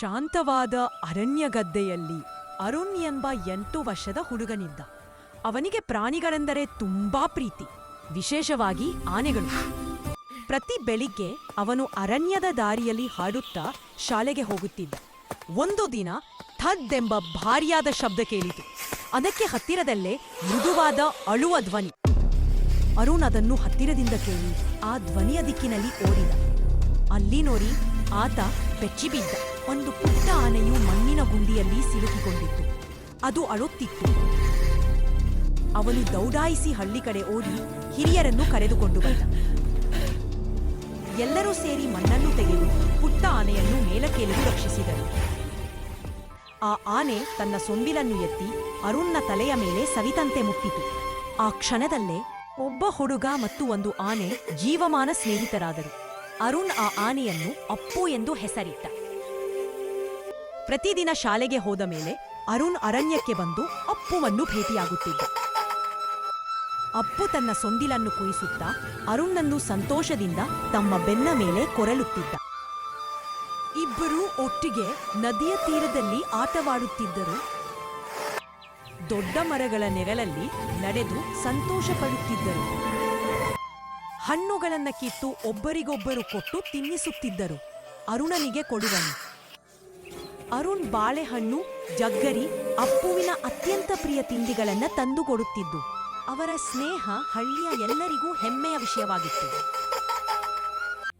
ಶಾಂತವಾದ ಅರಣ್ಯಗದ್ದೆಯಲ್ಲಿ ಅರುಣ್ ಎಂಬ ಎಂಟು ವರ್ಷದ ಹುಡುಗನಿದ್ದ. ಅವನಿಗೆ ಪ್ರಾಣಿಗಳೆಂದರೆ ತುಂಬಾ ಪ್ರೀತಿ, ವಿಶೇಷವಾಗಿ ಆನೆಗಳು. ಪ್ರತಿ ಬೆಳಿಗ್ಗೆ ಅವನು ಅರಣ್ಯದ ದಾರಿಯಲ್ಲಿ ಹಾಡುತ್ತಾ ಶಾಲೆಗೆ ಹೋಗುತ್ತಿದ್ದ. ಒಂದು ದಿನ ಥದ್ದೆಂಬ ಭಾರಿಯಾದ ಶಬ್ದ ಕೇಳಿತು. ಅದಕ್ಕೆ ಹತ್ತಿರದಲ್ಲೇ ಮೃದುವಾದ ಅಳುವ ಧ್ವನಿ. ಅರುಣ್ ಅದನ್ನು ಹತ್ತಿರದಿಂದ ಕೇಳಿ ಆ ಧ್ವನಿಯ ದಿಕ್ಕಿನಲ್ಲಿ ಓಡಿದ. ಅಲ್ಲಿ ನೋಡಿ ಆತ ಬೆಚ್ಚಿಬಿದ್ದ. ಒಂದು ಪುಟ್ಟ ಆನೆಯು ಮಣ್ಣಿನ ಗುಂಡಿಯಲ್ಲಿ ಸಿಲುಕಿಕೊಂಡಿತ್ತು. ಅದು ಅಳುತ್ತಿತ್ತು. ಅವನು ದೌಡಾಯಿಸಿ ಹಳ್ಳಿ ಕಡೆ ಓಡಿ ಹಿರಿಯರನ್ನು ಕರೆದುಕೊಂಡು ಬಂದ. ಎಲ್ಲರೂ ಸೇರಿ ಮಣ್ಣನ್ನು ತೆಗೆದು ಪುಟ್ಟ ಆನೆಯನ್ನು ಮೇಲಕ್ಕೇಳಲು ರಕ್ಷಿಸಿದರು. ಆ ಆನೆ ತನ್ನ ಸೊಂಬಿಲನ್ನು ಎತ್ತಿ ಅರುಣ್ನ ತಲೆಯ ಮೇಲೆ ಸವಿತಂತೆ ಮುಟ್ಟಿತು. ಆ ಕ್ಷಣದಲ್ಲೇ ಒಬ್ಬ ಹುಡುಗ ಮತ್ತು ಒಂದು ಆನೆ ಜೀವಮಾನ ಸ್ನೇಹಿತರಾದರು. ಅರುಣ್ ಆ ಆನೆಯನ್ನು ಅಪ್ಪು ಎಂದು ಹೆಸರಿಟ್ಟ. ಪ್ರತಿದಿನ ಶಾಲೆಗೆ ಹೋದ ಮೇಲೆ ಅರುಣ್ ಅರಣ್ಯಕ್ಕೆ ಬಂದು ಅಪ್ಪುವನ್ನು ಭೇಟಿಯಾಗುತ್ತಿದ್ದ. ಅಪ್ಪು ತನ್ನ ಸೊಂಡಿಲನ್ನು ಕುಯಿಸುತ್ತಾ ಅರುಣ್ನನ್ನು ಸಂತೋಷದಿಂದ ತಮ್ಮ ಬೆನ್ನ ಮೇಲೆ ಕೊರಲುತ್ತಿದ್ದ. ಇಬ್ಬರೂ ಒಟ್ಟಿಗೆ ನದಿಯ ತೀರದಲ್ಲಿ ಆಟವಾಡುತ್ತಿದ್ದರು. ದೊಡ್ಡ ಮರಗಳ ನೆರಳಲ್ಲಿ ನಡೆದು ಸಂತೋಷ ಪಡುತ್ತಿದ್ದರು ಹಣ್ಣುಗಳನ್ನ ಕಿತ್ತು ಒಬ್ಬರಿಗೊಬ್ಬರು ಕೊಟ್ಟು ತಿನ್ನಿಸುತ್ತಿದ್ದರು. ಅರುಣನಿಗೆ ಕೊಡುವನು. ಅರುಣ್ ಬಾಳೆಹಣ್ಣು, ಜಗ್ಗರಿ, ಅಪ್ಪುವಿನ ಅತ್ಯಂತ ಪ್ರಿಯ ತಿಂಡಿಗಳನ್ನ ತಂದು ಕೊಡುತ್ತಿದ್ದು ಅವರ ಸ್ನೇಹ ಹಳ್ಳಿಯ ಎಲ್ಲರಿಗೂ ಹೆಮ್ಮೆಯ ವಿಷಯವಾಗಿತ್ತು.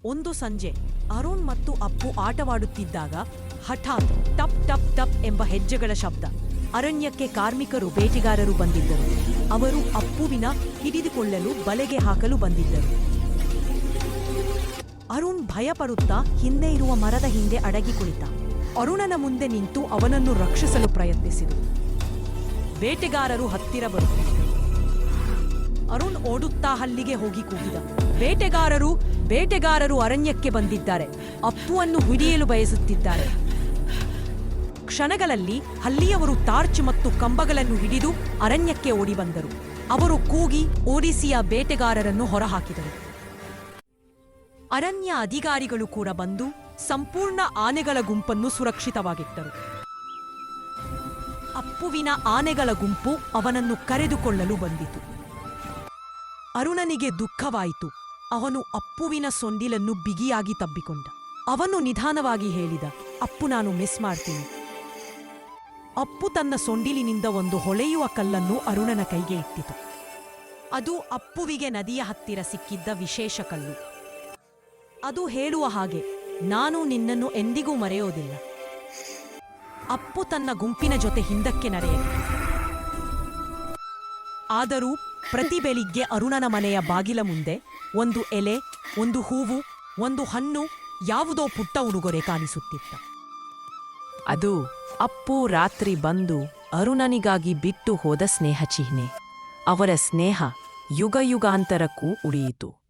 ಒಂದು ಸಂಜೆ ಅರುಣ್ ಮತ್ತು ಅಪ್ಪು ಆಟವಾಡುತ್ತಿದ್ದಾಗ ಹಠಾತ್ ಟಪ್ ಟಪ್ ಟಪ್ ಎಂಬ ಹೆಜ್ಜೆಗಳ ಶಬ್ದ. ಅರಣ್ಯಕ್ಕೆ ಕಾರ್ಮಿಕರು ಬೇಟೆಗಾರರು ಬಂದಿದ್ದರು. ಅವರು ಅಪ್ಪುವಿನ ಹಿಡಿದುಕೊಳ್ಳಲು ಬಲೆಗೆ ಹಾಕಲು ಬಂದಿದ್ದರು. ಅರುಣ್ ಭಯಪಡುತ್ತಾ ಹಿಂದೆ ಇರುವ ಮರದ ಹಿಂದೆ ಅಡಗಿ ಕುಳಿತ. ಅರುಣನ ಮುಂದೆ ನಿಂತು ಅವನನ್ನು ರಕ್ಷಿಸಲು ಪ್ರಯತ್ನಿಸಿದರು ಬೇಟೆಗಾರರು ಹತ್ತಿರ ಬರುತ್ತಿದ್ದರು ಅರುಣ್ ಓಡುತ್ತಾ ಹಲ್ಲಿಗೆ ಹೋಗಿ ಕೂಗಿದ. ಬೇಟೆಗಾರರು ಬೇಟೆಗಾರರು ಅರಣ್ಯಕ್ಕೆ ಬಂದಿದ್ದಾರೆ. ಅಪ್ಪುವನ್ನು ಹಿಡಿಯಲು ಬಯಸುತ್ತಿದ್ದಾರೆ. ಕ್ಷಣಗಳಲ್ಲಿ ಹಲ್ಲಿಯವರು ಟಾರ್ಚ್ ಮತ್ತು ಕಂಬಗಳನ್ನು ಹಿಡಿದು ಅರಣ್ಯಕ್ಕೆ ಓಡಿಬಂದರು. ಅವರು ಕೂಗಿ ಓಡಿಸಿಯ ಬೇಟೆಗಾರರನ್ನು ಹೊರಹಾಕಿದರು. ಅರಣ್ಯ ಅಧಿಕಾರಿಗಳು ಕೂಡ ಬಂದು ಸಂಪೂರ್ಣ ಆನೆಗಳ ಗುಂಪನ್ನು ಸುರಕ್ಷಿತವಾಗಿಟ್ಟರು. ಅಪ್ಪುವಿನ ಆನೆಗಳ ಗುಂಪು ಅವನನ್ನು ಕರೆದುಕೊಳ್ಳಲು ಬಂದಿತು. ಅರುಣನಿಗೆ ದುಃಖವಾಯಿತು. ಅವನು ಅಪ್ಪುವಿನ ಸೊಂಡಿಲನ್ನು ಬಿಗಿಯಾಗಿ ತಬ್ಬಿಕೊಂಡ. ಅವನು ನಿಧಾನವಾಗಿ ಹೇಳಿದ, ಅಪ್ಪು, ನಾನು ಮಿಸ್ ಮಾಡ್ತೀನಿ. ಅಪ್ಪು ತನ್ನ ಸೊಂಡಿಲಿನಿಂದ ಒಂದು ಹೊಳೆಯುವ ಕಲ್ಲನ್ನು ಅರುಣನ ಕೈಗೆ ಇಟ್ಟಿತು. ಅದು ಅಪ್ಪುವಿಗೆ ನದಿಯ ಹತ್ತಿರ ಸಿಕ್ಕಿದ್ದ ವಿಶೇಷ ಕಲ್ಲು. ಅದು ಹೇಳುವ ಹಾಗೆ, ನಾನು ನಿನ್ನನ್ನು ಎಂದಿಗೂ ಮರೆಯೋದಿಲ್ಲ. ಅಪ್ಪು ತನ್ನ ಗುಂಪಿನ ಜೊತೆ ಹಿಂದಕ್ಕೆ ನಡೆಯಿತು. ಆದರೂ ಪ್ರತಿ ಬೆಳಿಗ್ಗೆ ಅರುಣನ ಮನೆಯ ಬಾಗಿಲ ಮುಂದೆ ಒಂದು ಎಲೆ, ಒಂದು ಹೂವು, ಒಂದು ಹಣ್ಣು ಯಾವುದೋ ಪುಟ್ಟ ಉಡುಗೊರೆ ಕಾಣಿಸುತ್ತಿತ್ತ. ಅದು ಅಪ್ಪು ರಾತ್ರಿ ಬಂದು ಅರುಣನಿಗಾಗಿ ಬಿಟ್ಟು ಹೋದ ಸ್ನೇಹ ಚಿಹ್ನೆ ಅವರ ಸ್ನೇಹ ಯುಗ ಯುಗಾಂತರಕ್ಕೂ ಉಳಿಯಿತು.